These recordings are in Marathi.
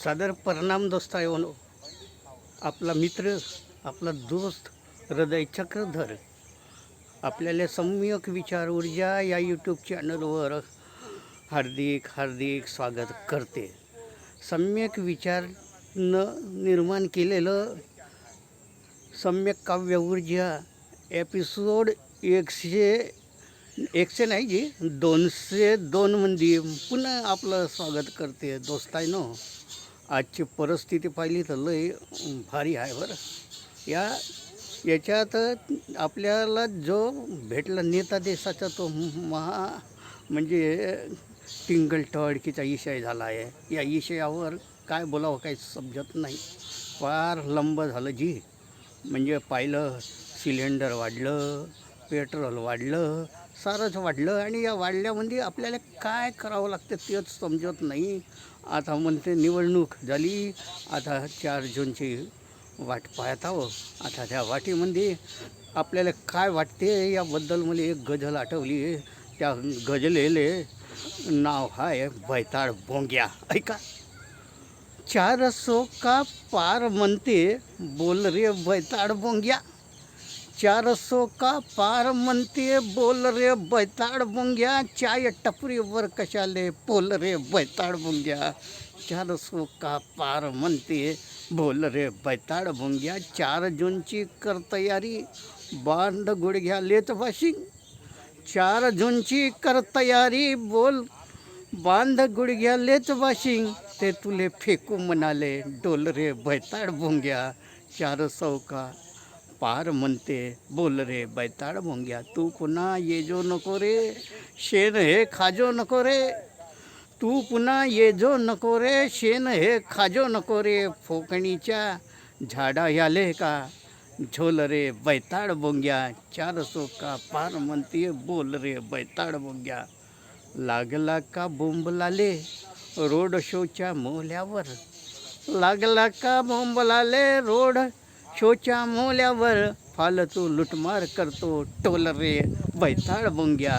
सादर परिणाम दोस्तायोनो आपला मित्र आपला दोस्त हृदय चक्रधर आपल्याला सम्यक विचार ऊर्जा या यूट्यूब चॅनलवर हार्दिक हार्दिक स्वागत करते. सम्यक विचार न निर्माण केलेलं सम्यक काव्य ऊर्जा एपिसोड एकशे एकशे नाही जी दोनशे दोनमध्ये पुन्हा आपलं स्वागत करते दोस्तायनो आजची परिस्थिती पाहिली तर लय भारी आहे बरं. या याच्यात आपल्याला जो भेटला नेता देशाचा तो महा म्हणजे टिंगल टळकीचा विषय झाला आहे. या विषयावर काय बोलावं काही समजत नाही. फार लंब झालं जी. म्हणजे पाहिलं सिलेंडर वाढलं पेट्रोल वाढलं सारंच वाढलं आणि या वाढल्यामध्ये आपल्याला काय करावं लागतं तेच समजत नाही. आता म्हणते निवडणूक झाली आता चार जूनची वाट पाहत आहो आता त्या वाटीमध्ये आपल्याला काय वाटते याबद्दल मला एक गझल आठवली. त्या गझलेले नाव आहे बैताळ बोंग्या. ऐका. चार सो का पार म्हणते बोल रे बैताड बोंग्या. चार सो का पार म्हणते बोल रे बैताड बुंग्या चाय टपरीवर कशाले बोल रे बैताड बुंग्या चार सो का पार म्हणते बोल रे बैताड भुंग्या चार जूनची कर तयारी बांध गुडघ्या लेत वाशिंग. चार जूनची कर तयारी बोल बांध गुडघ्या लेत वाशिंग. ते तुले फेकू म्हणाले डोल रे बैताड भुंग्या चार चौका पार म्हणते बोल रे बैताड भोंग्या तू पुन्हा ये जो नको रे शेण हे खाजो नको रे. तू पुन्हा ये जो नको रे शेण हे खाजो नको रे फोकणीच्या झाडा याले का? झोल रे बैताड बोंग्या चार सोका पार म्हणते बोल रे बैताळ बोंग्या लागला का बोंबलाले रोड शोच्या मोल्यावर? लागला का बोंबलाले रोड शोच्या मोल्यावर फालतो लुटमार करतो टोल रे बैताळ बोंग्या.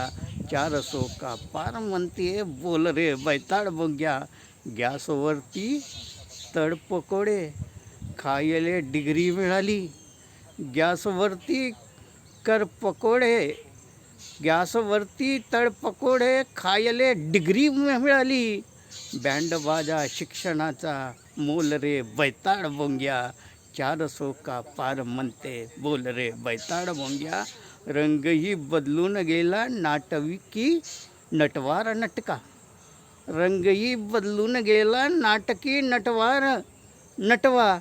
चार सो का पार म्हणते बोल रे बैताळ बोंग्या. गॅसवरती तड पकोडे खायले डिग्री मिळाली. गॅसवरती कर पकोडे गॅसवरती तडपकोडे खायले डिग्री मिळाली. बँड बाजा शिक्षणाचा मोल रे बैताळ बोंग्या. चार सोका पार म्हणते. बोल रे बैताड भोंग्या रंगही बदलून गेला नाटविकी नटवार नटका. रंगही बदलून गेला नाटकी नटवार नटवा.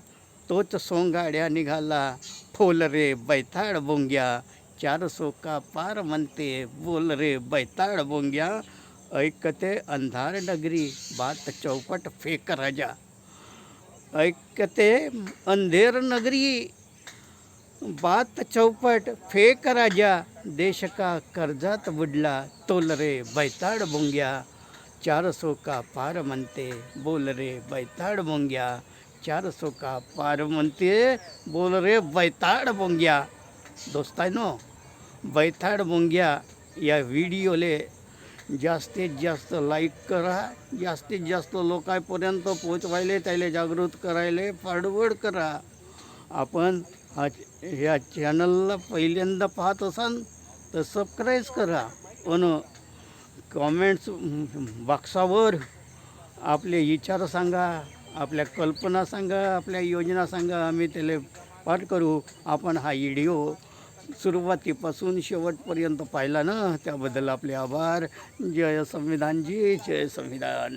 तोच सोंगाड्या निघाला. फोल रे बैताड भोंग्या चार सोका पार म्हणते. बोल रे बैताड भोंग्या ऐकते अंधार नगरी बात चौपट फेक राजा. ऐकते अंधेर नगरी बात चौपट फेक राजा देश का कर्जात बुडला तोल रे बैताड बोंग्या चार सो का पार म्हणते बोल रे बैताड बोंग्या चार सो का पार म्हणते बोल रे बैताड बोंग्या दोस्तायनो बैताड बोंग्या या व्हिडिओले जास्तीत जास्त लाईक करा. जास्तीत जास्त लोकांपर्यंत पोचवायले त्याला जागृत करायले फॉरवर्ड करा. आपण हा ह्या चॅनलला पहिल्यांदा पाहत असाल तर सबस्क्राईब करा. पण कॉमेंट्स बॉक्सावर आपले विचार सांगा आपल्या कल्पना सांगा आपल्या योजना सांगा आम्ही त्याला पाठ करू. आपण हा व्हिडिओ सुरुवातीपासून शेवटपर्यंत पाहिला ना त्याबद्दल आपले आभार. जय संविधानजी जय संविधान.